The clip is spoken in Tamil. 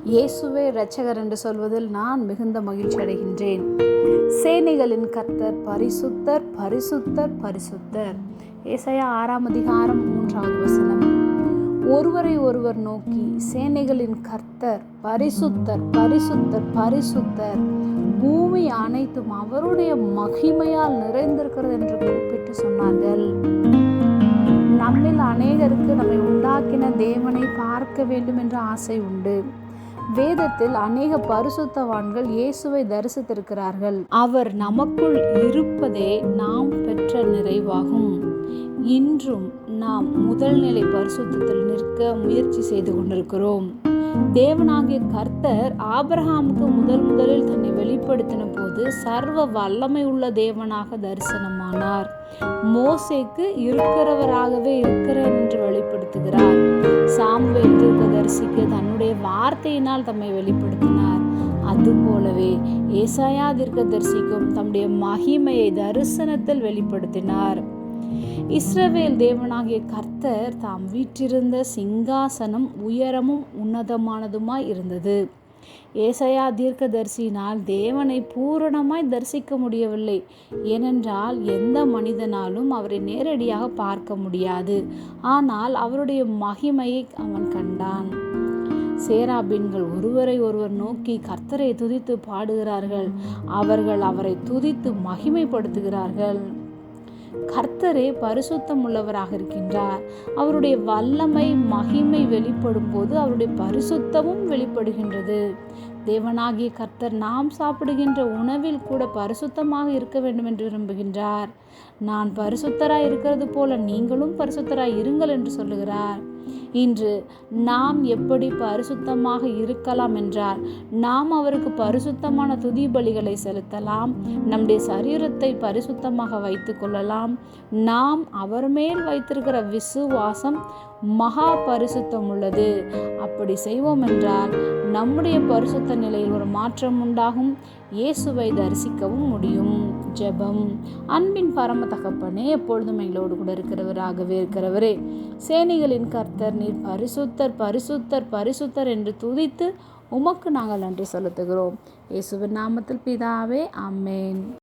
இயேசுவே இரட்சகர் என்று சொல்வதில் நான் மிகுந்த மகிழ்ச்சி அடைகின்றேன். சேனைகளின் கர்த்தர் பரிசுத்தர் பரிசுத்தர் பரிசுத்தர். ஏசையா ஆறாம் அதிகாரம் மூன்றாவது வசனம். ஒருவரை ஒருவர் நோக்கி சேனைகளின் கர்த்தர் பரிசுத்தர் பரிசுத்தர் பரிசுத்தர். பூமி அனைத்தும் அவருடைய மகிமையால் நிறைந்திருக்கிறது என்று குறிப்பிட்டு சொன்னார்கள். நம்மில் அநேகருக்கு நம்மை உண்டாக்கின தேவனை பார்க்க வேண்டும் என்ற ஆசை உண்டு. வேதத்தில் அநேக பரிசுத்தவான்கள் இயேசுவை தரிசித்திருக்கிறார்கள். அவர் நமக்குள் இருப்பதே நாம் பெற்ற நிறைவாகும். இன்றும் நாம் முதல் நிலை பரிசுத்தத்தில் நிற்க முயற்சி செய்து கொண்டிருக்கிறோம். தேவனாகிய கர்த்தர் ஆபிரஹாமுக்கு முதல் முதலில் தன்னை வெளிப்படுத்தின போது சர்வ வல்லமை உள்ள தேவனாக தரிசனமானார். மோசேக்கு இருக்கிறவராகவே இருக்கிறேன் என்று வெளிப்படுத்துகிறார். சாமுவேல் தரிசிக்க தன்னுடைய வார்த்தையினால் தம்மை வெளிப்படுத்தினார். அதுபோலவே ஏசாயா தீர்க்கதரிசிக்கும் தம்முடைய மகிமையை தரிசனத்தில் வெளிப்படுத்தினார். இஸ்ரவேல் தேவனாகிய கர்த்தர் தாம் வீற்றிருந்த சிங்காசனம் உயரமும் உன்னதமானதுமாய் இருந்தது. ஏசையா தீர்க்கதரிசியினால் தேவனை பூரணமாய் தரிசிக்க முடியவில்லை. ஏனென்றால் எந்த மனிதனாலும் அவரை நேரடியாக பார்க்க முடியாது. ஆனால் அவருடைய மகிமையை அவன் கண்டான். சேராபின்கள் ஒருவரை ஒருவர் நோக்கி கர்த்தரை துதித்து பாடுகிறார்கள். அவர்கள் அவரை துதித்து மகிமைப்படுத்துகிறார்கள். கர்த்தரே பரிசுத்தம் உள்ளவராக இருக்கின்றார். அவருடைய வல்லமை மகிமை வெளிப்படும் போது அவருடைய பரிசுத்தமும் வெளிப்படுகின்றது. தேவனாகிய கர்த்தர் நாம் சாப்பிடுகின்ற உணவில் கூட பரிசுத்தமாக இருக்க வேண்டும் என்று விரும்புகின்றார். நான் பரிசுத்தராய் இருக்கிறது போல நீங்களும் பரிசுத்தராய் இருங்கள் என்று சொல்லுகிறார். இன்று நாம் எப்படி பரிசுத்தமாக இருக்கலாம் என்றால் நாம் அவருக்கு பரிசுத்தமான துதி பலிகளை செலுத்தலாம் நம்முடைய சரீரத்தை பரிசுத்தமாக வைத்து கொள்ளலாம். நாம் அவர் மேல் வைத்திருக்கிற விசுவாசம் மகா பரிசுத்தம் உள்ளது. அப்படி செய்வோம் என்றால் நம்முடைய பரிசுத்த நிலையில் ஒரு மாற்றம் உண்டாகும். இயேசுவை தரிசிக்கவும் முடியும். ஜெபம். அன்பின் பரம தகப்பனே எப்பொழுதும் எங்களோடு கூட இருக்கிறவராகவே இருக்கிறவரே சேனைகளின் கர்த்தர் நீர் பரிசுத்தர் பரிசுத்தர் பரிசுத்தர் என்று துதித்து உமக்கு நாங்கள் நன்றி செலுத்துகிறோம். இயேசுவின் நாமத்தில் பிதாவே அம்மேன்